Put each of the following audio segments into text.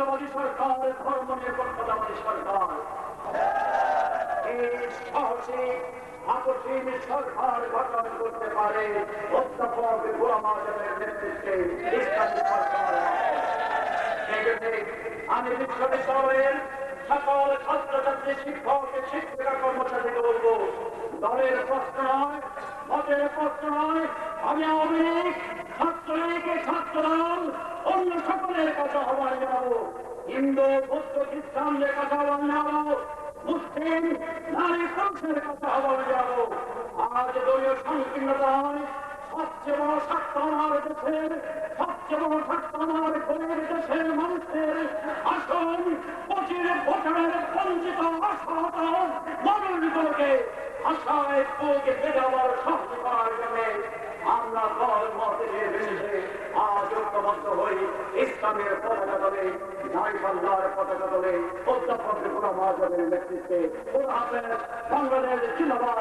ধর্ম আমি বিশ্ববিদ্যালয়ের সকল ছাত্রছাত্রী শিক্ষক শিক্ষিকা দলের প্রশ্ন নয় মতের প্রশ্ন নয় আমি সকলের কাছে আহ্বান জানাব। হিন্দু, বৌদ্ধ খ্রিস্টানদের কাছে আহ্বান জানাব। মুসলিম, নারী, পুরুষের কাছে আহ্বান জানাব। আজ দলীয় সংকীর্ণতায় সবচেয়ে বড় স্বার্থ আমার দেশের, সবচেয়ে বড় স্বার্থ আমার গরিব দেশের মানুষের আসন, পঁচিশ বছরের বঞ্চিত আশায় বুকে সাহায্য করার ইসলামের পতাকা দলে নারী পাল্লার পতাকা দলে, অধ্যাপক গোলাম আজমের নেতৃত্বে বাংলাদেশ জিন্দাবাদ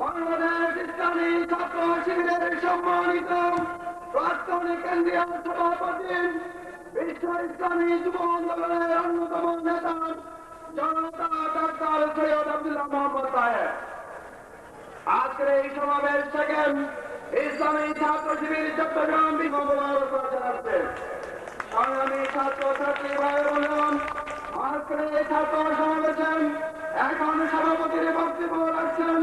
বাংলাদেশ ইসলামী ছাত্র শিবিরের সম্মানিত প্রাক্তন কেন্দ্রীয় সভাপতি, বিশ্ব ইসলামী যুব আন্দোলনের অন্যতম নেতা, জনতা ডাক্তার সৈয়দ আব্দুল্লাহ মোহাম্মদ আজকের এই সমাবেশ থেকে ইসলামী ছাত্র শিবির চট্টগ্রাম বিভাগ সংগ্রামী ছাত্র ছাত্রী ভাই বললাম আজকের এই ছাত্র সমাবেশে এখন সভাপতির বক্তব্য রাখছেন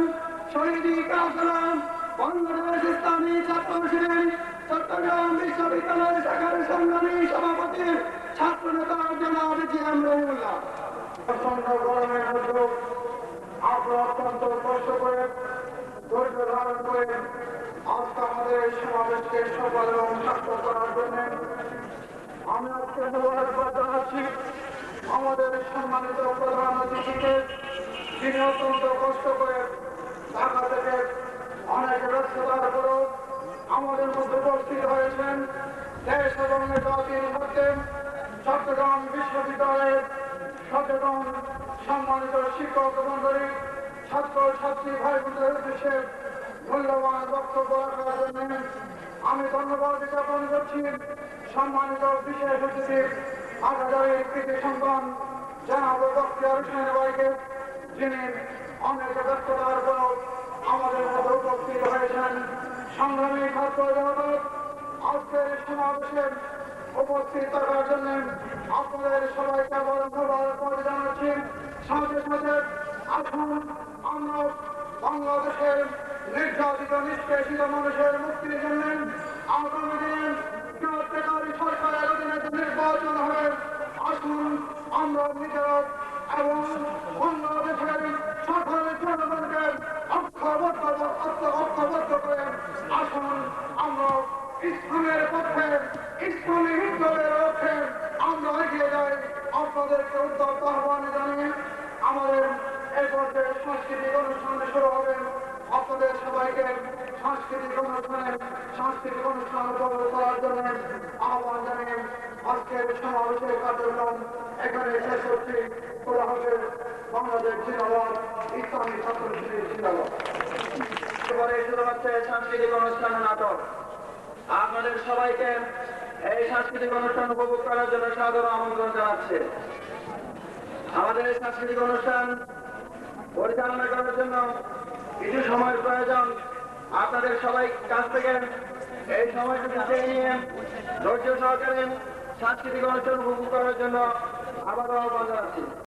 শহীদি কাসলাম বাংলাদেশ ইসলামী ছাত্র শিবির চট্টগ্রাম বিশ্ববিদ্যালয় শাখার সংগ্রামী সভাপতি ছাত্র নেতা জনাব জি এম রহিমুল্লাহ প্রচণ্ড গরমের মধ্যে আপনারা অত্যন্ত কষ্ট করে ধৈর্য ধারণ করে আজকে আমাদের এই সমাবেশকে সফল এবং সার্থক করার আমাদের সম্মানিত প্রধান অতিথিকে, যিনি অত্যন্ত কষ্ট করে ঢাকা থেকে অনেক ব্যস্ততার পরেও আমাদের মধ্যে উপস্থিত হয়েছেন। দেশ এবং জাতির মধ্যে চট্টগ্রাম বিশ্ববিদ্যালয়ের সচেতন সম্মানিত শিক্ষক মন্ডলী ছাত্র ছাত্রী ভাই বোনদের উদ্দেশ্যে মূল্যবান বক্তব্য রাখার জন্য। আমি ধন্যবাদ জ্ঞাপন করছি। সম্মানিত বিশেষ অতিথি আগামী কৃতি সন্তান জানাব বক্তিয়ার হোসেন ভাইকে, যিনি অনেক ব্যস্ততার পর আমাদের মধ্যে উপস্থিত হয়েছেন। সংগ্রামী ছাত্র জগৎ আজকের সমাবেশে উপস্থিত থাকার জন্য আপনাদের সবাইকে আবার ধন্যবাদ জানাচ্ছি। সাথে সাথে আসুন আমরা বাংলাদেশের নির্যাতিত নিষ্পেষিত মানুষের মুক্তির জন্য আগামী দিনে প্রত্যেকারী সরকারের অধীনে নির্বাচন হবে আসুন আমরা নিজেরা এবং বাংলাদেশের সকল জনগণকে ঐক্যবদ্ধ ঐক্যবদ্ধ করে আসুন আমরা পক্ষে ইসলামী বিপ্লবের পক্ষে আমরা এগিয়ে যাই। আপনাদেরকে উদ্যত আহ্বান জানিয়ে আমাদের এই পর্যায়ে সাংস্কৃতিক অনুষ্ঠানে শুরু হবে সবাইকে সাংস্কৃতিক অনুষ্ঠানে সাংস্কৃতিক অনুষ্ঠান উপভোগ করার জন্য আহ্বান জানিয়ে আজকের সমাবেশের কার্যক্রম এখানে শেষ করছি। বাংলাদেশ জিন্দাবাদ, ইসলামী ছাত্র শিবির জিন্দাবাদ। এবারে শুরু হচ্ছে সাংস্কৃতিক অনুষ্ঠান নাটক। আপনাদের সবাইকে এই সাংস্কৃতিক অনুষ্ঠান উপভোগ করার জন্য সাদর আমন্ত্রণ জানাচ্ছে। আমাদের এই সাংস্কৃতিক অনুষ্ঠান পরিচালনা করার জন্য কিছু সময়ের প্রয়োজন। আপনাদের সবাই কাছ থেকে এই সময়টুকু চেয়ে নিয়ে ধৈর্য সহকারে সাংস্কৃতিক অনুষ্ঠান উপভোগ করার জন্য আবারও আহ্বান জানাচ্ছি।